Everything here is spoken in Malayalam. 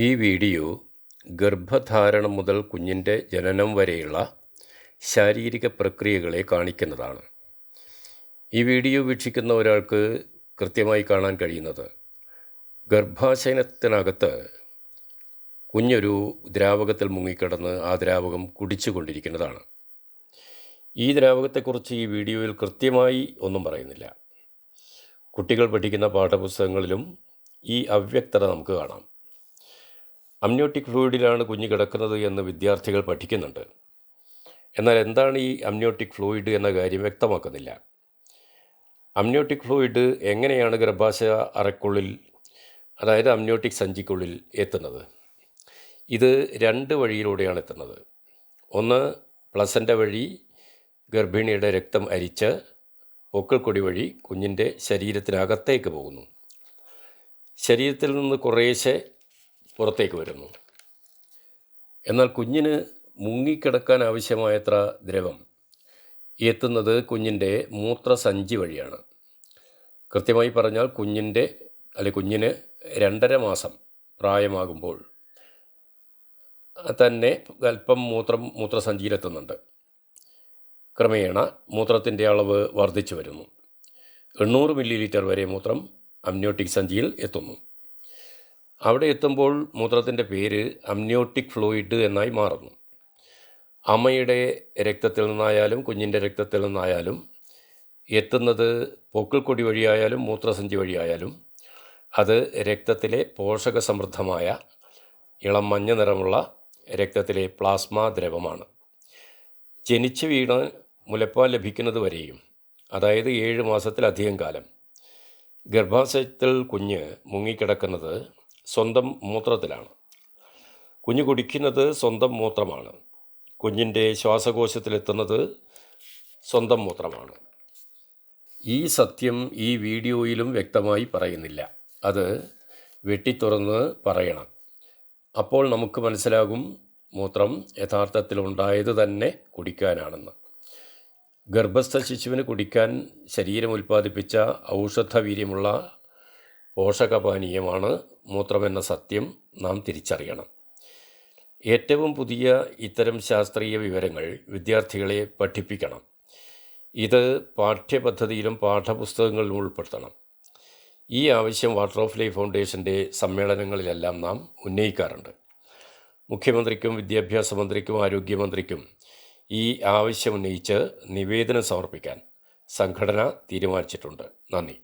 ഈ വീഡിയോ ഗർഭധാരണം മുതൽ കുഞ്ഞിന്റെ ജനനം വരെയുള്ള ശാരീരിക പ്രക്രിയകളെ കാണിക്കുന്നതാണ്. ഈ വീഡിയോ വീക്ഷിക്കുന്ന ഒരാൾക്ക് കൃത്യമായി കാണാൻ കഴിയുന്നത് ഗർഭാശയനത്തിനകത്ത് കുഞ്ഞൊരു ദ്രാവകത്തിൽ മുങ്ങിക്കിടന്ന് ആ ദ്രാവകം കുടിച്ചുകൊണ്ടിരിക്കുന്നതാണ്. ഈ ദ്രാവകത്തെക്കുറിച്ച് ഈ വീഡിയോയിൽ കൃത്യമായി ഒന്നും പറയുന്നില്ല. കുട്ടികൾ പഠിക്കുന്ന പാഠപുസ്തകങ്ങളിലും ഈ അവ്യക്തത നമുക്ക് കാണാം. അമ്നിയോട്ടിക് ഫ്ലൂയിഡിലാണ് കുഞ്ഞ് കിടക്കുന്നത് എന്ന് വിദ്യാർത്ഥികൾ പഠിക്കുന്നുണ്ട്. എന്നാൽ എന്താണ് ഈ അമ്നിയോട്ടിക് ഫ്ലൂയിഡ് എന്ന കാര്യം വ്യക്തമാക്കുന്നില്ല. അമ്നിയോട്ടിക് ഫ്ലൂയിഡ് എങ്ങനെയാണ് ഗർഭാശയ അറയ്ക്കുള്ളിൽ അതായത് അമ്നിയോട്ടിക് സഞ്ചിക്കുള്ളിൽ എത്തുന്നത്? ഇത് രണ്ട് വഴിയിലൂടെയാണ് എത്തുന്നത്. ഒന്ന് പ്ലസന്റ വഴി ഗർഭിണിയുടെ രക്തം അരിച്ച് പൊക്കിൾക്കൊടി വഴി കുഞ്ഞിന്റെ ശരീരത്തിനകത്തേക്ക് പോകുന്നു. ശരീരത്തിൽ നിന്ന് കുറേശ്ശെ പുറത്തേക്ക് വരുന്നു. എന്നാൽ കുഞ്ഞിന് മുങ്ങിക്കിടക്കാൻ ആവശ്യമായത്ര ദ്രവം എത്തുന്നത് കുഞ്ഞിന്റെ മൂത്രസഞ്ചി വഴിയാണ്. കൃത്യമായി പറഞ്ഞാൽ കുഞ്ഞിന്റെ അല്ലെ കുഞ്ഞിന് രണ്ടര മാസം പ്രായമാകുമ്പോൾ തന്നെ അല്പം മൂത്രം മൂത്രസഞ്ചിയിലെത്തുന്നുണ്ട്. ക്രമേണ മൂത്രത്തിന്റെ അളവ് വർദ്ധിച്ചു വരുന്നു. എണ്ണൂറ് മില്ലി ലിറ്റർ വരെ മൂത്രം അമ്നിയോട്ടിക് സഞ്ചിയിൽ എത്തുന്നു. അവിടെ എത്തുമ്പോൾ മൂത്രത്തിന്റെ പേര് അമ്നിയോട്ടിക് ഫ്ലൂയിഡ് എന്നായി മാറുന്നു. അമ്മയുടെ രക്തത്തിൽ നിന്നായാലും കുഞ്ഞിന്റെ രക്തത്തിൽ നിന്നായാലും എത്തുന്നത് പൊക്കിൾക്കൊടി വഴിയായാലും മൂത്രസഞ്ചി വഴിയായാലും അത് രക്തത്തിലെ പോഷക സമൃദ്ധമായ ഇളം മഞ്ഞ നിറമുള്ള രക്തത്തിലെ പ്ലാസ്മ ദ്രവമാണ്. ജനിച്ചു വീണ് മുലപ്പാൽ ലഭിക്കുന്നത് വരെയും അതായത് ഏഴ് മാസത്തിലധികം കാലം ഗർഭാശയത്തിൽ കുഞ്ഞ് മുങ്ങിക്കിടക്കുന്നത് സ്വന്തം മൂത്രത്തിലാണ്. കുഞ്ഞ് കുടിക്കുന്നത് സ്വന്തം മൂത്രമാണ്. കുഞ്ഞിന്റെ ശ്വാസകോശത്തിലെത്തുന്നത് സ്വന്തം മൂത്രമാണ്. ഈ സത്യം ഈ വീഡിയോയിലും വ്യക്തമായി പറയുന്നില്ല. അത് വെട്ടിത്തുറന്ന് പറയണം. അപ്പോൾ നമുക്ക് മനസ്സിലാകും മൂത്രം യഥാർത്ഥത്തിൽ ഉണ്ടായത് തന്നെ കുടിക്കാനാണെന്ന്. ഗർഭസ്ഥ ശിശുവിന് കുടിക്കാൻ ശരീരം ഉൽപ്പാദിപ്പിച്ച ഔഷധവീര്യമുള്ള പോഷകപാനീയമാണ് മൂത്രമെന്ന സത്യം നാം തിരിച്ചറിയണം. ഏറ്റവും പുതിയ ഇത്തരം ശാസ്ത്രീയ വിവരങ്ങൾ വിദ്യാർത്ഥികളെ പഠിപ്പിക്കണം. ഇത് പാഠ്യപദ്ധതിയിലും പാഠപുസ്തകങ്ങളിലും ഉൾപ്പെടുത്തണം. ഈ ആവശ്യം വാട്ടർ ഓഫ് ലൈഫ് ഫൗണ്ടേഷന്റെ സമ്മേളനങ്ങളിലെല്ലാം നാം ഉന്നയിക്കാറുണ്ട്. മുഖ്യമന്ത്രിക്കും വിദ്യാഭ്യാസ മന്ത്രിക്കും ആരോഗ്യമന്ത്രിക്കും ഈ ആവശ്യം ഉന്നയിച്ച് നിവേദനം സമർപ്പിക്കാൻ സംഘടന തീരുമാനിച്ചിട്ടുണ്ട്. നന്ദി.